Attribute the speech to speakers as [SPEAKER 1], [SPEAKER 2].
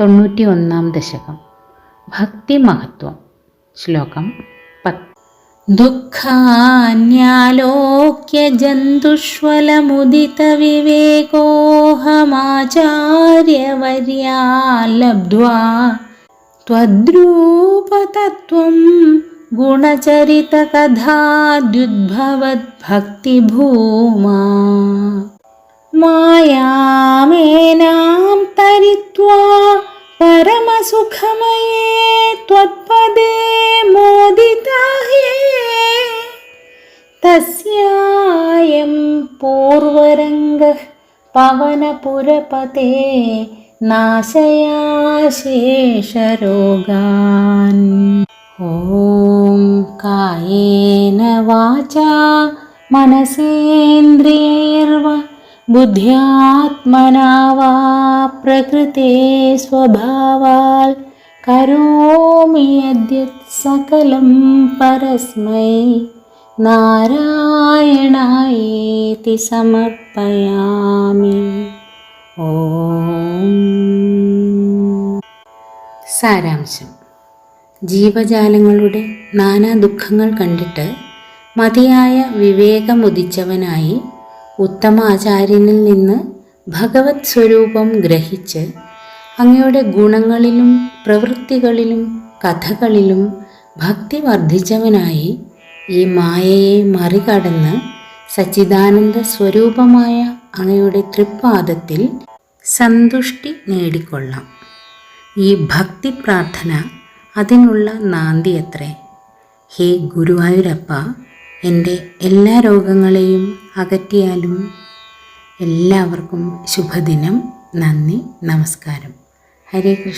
[SPEAKER 1] തൊണ്ണൂറ്റി ഒന്നാം ദശകം ഭക്തി മഹത്വം ശ്ലോകം പത്ത് ദുഃഖാന്യാലോക്യ ജന്തുഷ്വലമുദിത വിവേകോഹമാചാര്യവർയാ ലബ്ധ്വാ त्वद्रूपतत्त्वं गुणचरितकथाद्युद्भवद्भक्तिभूमा मायामेनां परमसुखमये त्वत्पदे मोदिता ह्ये तस्यायं पूर्वरङ्गः पवनपुरपते नाशयाशेषरोगान् ॐ कायेन वाचा मनसेन्द्रियैर्वा ബുദ്ധ്യാത്മനാ വാ പ്രകൃതേ സ്വഭാവാൽ കരോമി യദ്യത് സകലം പരസ്മൈ. നാരായണായേതി സമർപ്പയാമി. ഓം. സാരാംശം. ജീവജാലങ്ങളുടെ നാനാ ദുഃഖങ്ങൾ കണ്ടിട്ട് മതിയായ വിവേകമുദിച്ചവനായി ഉത്തമ ആചാര്യനിൽ നിന്ന് ഭഗവത് സ്വരൂപം ഗ്രഹിച്ച് അങ്ങയുടെ ഗുണങ്ങളിലും പ്രവൃത്തികളിലും കഥകളിലും ഭക്തി വർദ്ധിച്ചവനായി ഈ മായയെ മറികടന്ന് സച്ചിദാനന്ദ സ്വരൂപമായ അങ്ങയുടെ തൃപ്പാദത്തിൽ സന്തുഷ്ടി നേടിക്കൊള്ളാം. ഈ ഭക്തി പ്രാർത്ഥന അതിനുള്ള നാന്തിയത്രേ. ഹേ ഗുരുവായൂരപ്പ എന്റെ എല്ലാ രോഗങ്ങളെയും അകറ്റിയാലും എല്ലാവർക്കും ശുഭദിനം. നന്ദി. നമസ്കാരം. ഹരേ കൃഷ്ണ.